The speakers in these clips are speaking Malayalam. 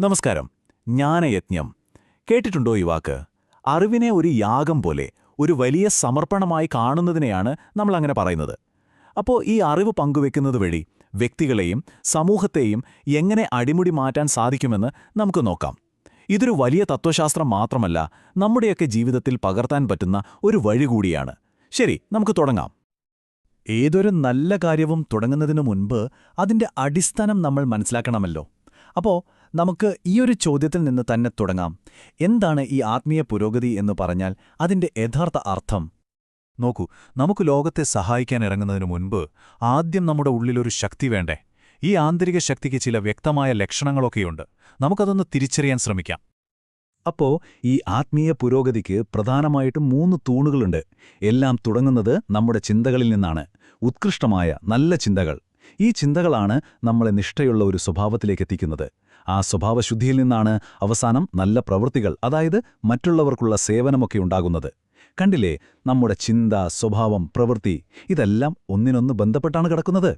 നമസ്കാരം. ജ്ഞാനയജ്ഞം. കേട്ടിട്ടുണ്ടോ ഈ വാക്ക്? അറിവിനെ ഒരു യാഗം പോലെ ഒരു വലിയ സമർപ്പണമായി കാണുന്നതിനെയാണ് നമ്മൾ അങ്ങനെ പറയുന്നത്. അപ്പോൾ ഈ അറിവ് പങ്കുവെക്കുന്നത് വഴി വ്യക്തികളെയും സമൂഹത്തെയും എങ്ങനെ അടിമുടി മാറ്റാൻ സാധിക്കുമെന്ന് നമുക്ക് നോക്കാം. ഇതൊരു വലിയ തത്വശാസ്ത്രം മാത്രമല്ല നമ്മുടെയൊക്കെ ജീവിതത്തിൽ പകർത്താൻ പറ്റുന്ന ഒരു വഴി കൂടിയാണ്. ശരി നമുക്ക് തുടങ്ങാം. ഏതൊരു നല്ല കാര്യവും തുടങ്ങുന്നതിനു മുൻപ് അതിന്റെ അടിസ്ഥാനം നമ്മൾ മനസ്സിലാക്കണമല്ലോ. അപ്പോ നമുക്ക് ഈയൊരു ചോദ്യത്തിൽ നിന്ന് തന്നെ തുടങ്ങാം. എന്താണ് ഈ ആത്മീയ പുരോഗതി എന്ന് പറഞ്ഞാൽ അതിന്റെ യഥാർത്ഥ അർത്ഥം? നോക്കൂ നമുക്ക് ലോകത്തെ സഹായിക്കാൻ ഇറങ്ങുന്നതിനു മുൻപ് ആദ്യം നമ്മുടെ ഉള്ളിലൊരു ശക്തി വേണ്ടേ? ഈ ആന്തരിക ശക്തിക്ക് ചില വ്യക്തമായ ലക്ഷണങ്ങളൊക്കെയുണ്ട്. നമുക്കതൊന്ന് തിരിച്ചറിയാൻ ശ്രമിക്കാം. അപ്പോ ഈ ആത്മീയ പുരോഗതിക്ക് പ്രധാനമായിട്ടും മൂന്ന് തൂണുകളുണ്ട്. എല്ലാം തുടങ്ങുന്നത് നമ്മുടെ ചിന്തകളിൽ നിന്നാണ്. ഉത്കൃഷ്ടമായ നല്ല ചിന്തകൾ. ഈ ചിന്തകളാണ് നമ്മളെ നിഷ്ഠയുള്ള ഒരു സ്വഭാവത്തിലേക്ക് എത്തിക്കുന്നത്. ആ സ്വഭാവശുദ്ധിയിൽ നിന്നാണ് അവസാനം നല്ല പ്രവൃത്തികൾ അതായത് മറ്റുള്ളവർക്കുള്ള സേവനമൊക്കെ ഉണ്ടാകുന്നത്. കണ്ടില്ലേ നമ്മുടെ ചിന്ത സ്വഭാവം പ്രവൃത്തി ഇതെല്ലാം ഒന്നിനൊന്ന് ബന്ധപ്പെട്ടാണ് കിടക്കുന്നത്?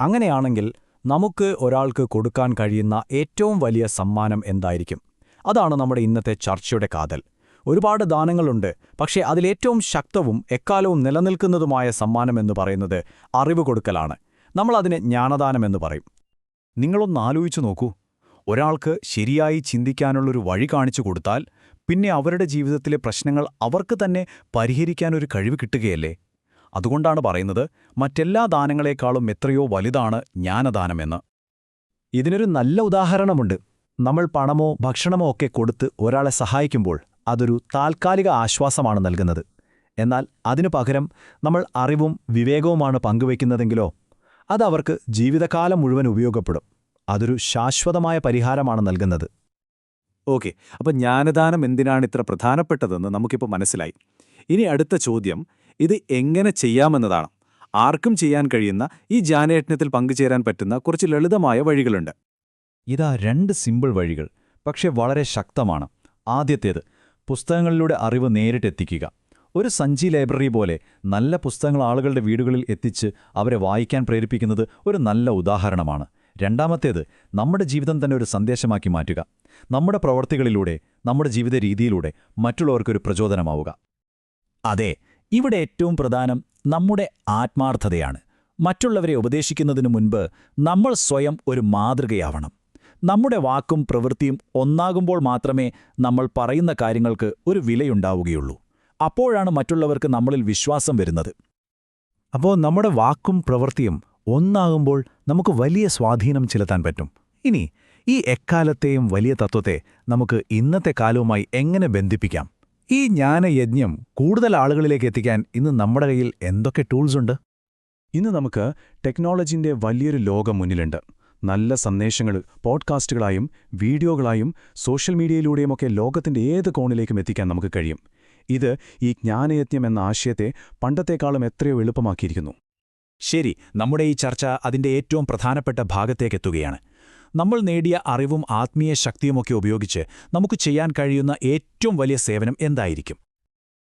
അങ്ങനെയാണെങ്കിൽ നമുക്ക് ഒരാൾക്ക് കൊടുക്കാൻ കഴിയുന്ന ഏറ്റവും വലിയ സമ്മാനം എന്തായിരിക്കും? അതാണ് നമ്മുടെ ഇന്നത്തെ ചർച്ചയുടെ കാതൽ. ഒരുപാട് ദാനങ്ങളുണ്ട് പക്ഷേ അതിലേറ്റവും ശക്തവും എക്കാലവും നിലനിൽക്കുന്നതുമായ സമ്മാനമെന്ന് പറയുന്നത് അറിവ് കൊടുക്കലാണ്. നമ്മളതിനെ ജ്ഞാനദാനമെന്ന് പറയും. നിങ്ങളൊന്ന് ആലോചിച്ചു നോക്കൂ. ഒരാൾക്ക് ശരിയായി ചിന്തിക്കാനുള്ളൊരു വഴി കാണിച്ചു കൊടുത്താൽ പിന്നെ അവരുടെ ജീവിതത്തിലെ പ്രശ്നങ്ങൾ അവർക്ക് തന്നെ പരിഹരിക്കാനൊരു കഴിവ് കിട്ടുകയല്ലേ? അതുകൊണ്ടാണ് പറയുന്നത് മറ്റെല്ലാ ദാനങ്ങളെക്കാളും എത്രയോ വലുതാണ് ജ്ഞാനദാനമെന്ന്. ഇതിനൊരു നല്ല ഉദാഹരണമുണ്ട്. നമ്മൾ പണമോ ഭക്ഷണമോ ഒക്കെ കൊടുത്ത് ഒരാളെ സഹായിക്കുമ്പോൾ അതൊരു താൽക്കാലിക ആശ്വാസമാണ് നൽകുന്നത്. എന്നാൽ അതിനു പകരം നമ്മൾ അറിവും വിവേകവുമാണ് പങ്കുവയ്ക്കുന്നതെങ്കിലോ അതവർക്ക് ജീവിതകാലം മുഴുവൻ ഉപയോഗപ്പെടും. അതൊരു ശാശ്വതമായ പരിഹാരമാണ് നൽകുന്നത്. ഓക്കെ അപ്പം ജ്ഞാനദാനം എന്തിനാണ് ഇത്ര പ്രധാനപ്പെട്ടതെന്ന് നമുക്കിപ്പോൾ മനസ്സിലായി. ഇനി അടുത്ത ചോദ്യം ഇത് എങ്ങനെ ചെയ്യാമെന്നതാണ്. ആർക്കും ചെയ്യാൻ കഴിയുന്ന ഈ ജ്ഞാനയജ്ഞത്തിൽ പങ്കുചേരാൻ പറ്റുന്ന കുറച്ച് ലളിതമായ വഴികളുണ്ട്. ഇതാ രണ്ട് സിമ്പിൾ വഴികൾ പക്ഷേ വളരെ ശക്തമാണ്. ആദ്യത്തേത് പുസ്തകങ്ങളിലൂടെ അറിവ് നേരിട്ടെത്തിക്കുക ഒരു സഞ്ചി ലൈബ്രറി പോലെ നല്ല പുസ്തകങ്ങൾ ആളുകളുടെ വീടുകളിൽ എത്തിച്ച് അവരെ വായിക്കാൻ പ്രേരിപ്പിക്കുന്നത് ഒരു നല്ല ഉദാഹരണമാണ്. രണ്ടാമത്തേത് നമ്മുടെ ജീവിതം തന്നെ ഒരു സന്ദേശമാക്കി മാറ്റുക. നമ്മുടെ പ്രവർത്തികളിലൂടെ നമ്മുടെ ജീവിത രീതിയിലൂടെ മറ്റുള്ളവർക്കൊരു പ്രചോദനമാവുക. അതെ ഇവിടെ ഏറ്റവും പ്രധാനം നമ്മുടെ ആത്മാർത്ഥതയാണ്. മറ്റുള്ളവരെ ഉപദേശിക്കുന്നതിനു മുൻപ് നമ്മൾ സ്വയം ഒരു മാതൃകയാവണം. നമ്മുടെ വാക്കും പ്രവൃത്തിയും ഒന്നാകുമ്പോൾ മാത്രമേ നമ്മൾ പറയുന്ന കാര്യങ്ങൾക്ക് ഒരു വിലയുണ്ടാവുകയുള്ളൂ. അപ്പോഴാണ് മറ്റുള്ളവർക്ക് നമ്മളിൽ വിശ്വാസം വരുന്നത്. അപ്പോൾ നമ്മുടെ വാക്കും പ്രവൃത്തിയും ഒന്നാകുമ്പോൾ നമുക്ക് വലിയ സ്വാധീനം ചെലുത്താൻ പറ്റും. ഇനി ഈ എക്കാലത്തെയും വലിയ തത്വത്തെ നമുക്ക് ഇന്നത്തെ കാലവുമായി എങ്ങനെ ബന്ധിപ്പിക്കാം? ഈ ജ്ഞാനയജ്ഞം കൂടുതൽ ആളുകളിലേക്ക് എത്തിക്കാൻ ഇന്ന് നമ്മുടെ കയ്യിൽ എന്തൊക്കെ ടൂൾസ് ഉണ്ട്? ഇന്ന് നമുക്ക് ടെക്നോളജിന്റെ വലിയൊരു ലോകം മുന്നിലുണ്ട്. നല്ല സന്ദേശങ്ങൾ പോഡ്കാസ്റ്റുകളായും വീഡിയോകളായും സോഷ്യൽ മീഡിയയിലൂടെയുമൊക്കെ ലോകത്തിന്റെ ഏത് കോണിലേക്കും എത്തിക്കാൻ നമുക്ക് കഴിയും. ഇത് ഈ ജ്ഞാനയജ്ഞം എന്ന ആശയത്തെ പണ്ടത്തെക്കാളും എത്രയോ എളുപ്പമാക്കിയിരിക്കുന്നു. ശരി നമ്മുടെ ഈ ചർച്ച അതിന്റെ ഏറ്റവും പ്രധാനപ്പെട്ട ഭാഗത്തേക്കെത്തുകയാണ്. നമ്മൾ നേടിയ അറിവും ആത്മീയ ശക്തിയുമൊക്കെ ഉപയോഗിച്ച് നമുക്ക് ചെയ്യാൻ കഴിയുന്ന ഏറ്റവും വലിയ സേവനം എന്തായിരിക്കും?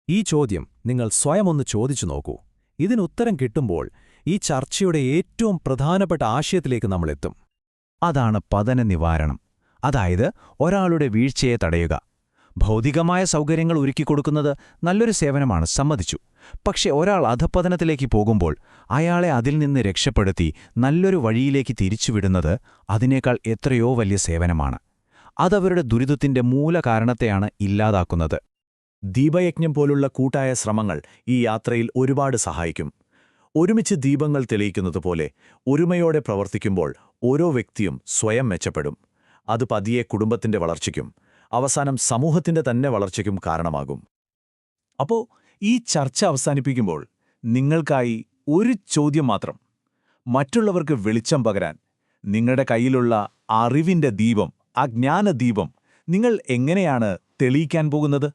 ഈ ചോദ്യം നിങ്ങൾ സ്വയം ഒന്ന് ചോദിച്ചു നോക്കൂ. ഇതിനുത്തരം കിട്ടുമ്പോൾ ഈ ചർച്ചയുടെ ഏറ്റവും പ്രധാനപ്പെട്ട ആശയത്തിലേക്ക് നമ്മളെത്തും അതാണ് പതന നിവാരണം. അതായത് ഒരാളുടെ വീഴ്ചയെ തടയുക. ഭൗതികമായ സൗകര്യങ്ങൾ ഒരുക്കിക്കൊടുക്കുന്നത് നല്ലൊരു സേവനമാണ് സമ്മതിച്ചു. പക്ഷെ ഒരാൾ അധപ്പതനത്തിലേക്ക് പോകുമ്പോൾ അയാളെ അതിൽ നിന്ന് രക്ഷപ്പെടുത്തി നല്ലൊരു വഴിയിലേക്ക് തിരിച്ചുവിടുന്നത് അതിനേക്കാൾ എത്രയോ വലിയ സേവനമാണ്. അതവരുടെ ദുരിതത്തിന്റെ മൂലകാരണത്തെയാണ് ഇല്ലാതാക്കുന്നത്. ദീപയജ്ഞം പോലുള്ള കൂട്ടായ ശ്രമങ്ങൾ ഈ യാത്രയിൽ ഒരുപാട് സഹായിക്കും. ഒരുമിച്ച് ദീപങ്ങൾ തെളിയിക്കുന്നതുപോലെ ഒരുമയോടെ പ്രവർത്തിക്കുമ്പോൾ ഓരോ വ്യക്തിയും സ്വയം മെച്ചപ്പെടും. അത് പതിയെ കുടുംബത്തിന്റെ വളർച്ചയ്ക്കും അവസാനം സമൂഹത്തിന്റെ തന്നെ വളർച്ചയ്ക്കും കാരണമാകും. അപ്പോൾ ഈ ചർച്ച അവസാനിപ്പിക്കുമ്പോൾ നിങ്ങൾക്കായി ഒരു ചോദ്യം മാത്രം. മറ്റുള്ളവർക്ക് വെളിച്ചം പകരാൻ നിങ്ങളുടെ കയ്യിലുള്ള അറിവിന്റെ ദീപം ആ ജ്ഞാനദീപം നിങ്ങൾ എങ്ങനെയാണ് തെളിയിക്കാൻ പോകുന്നത്?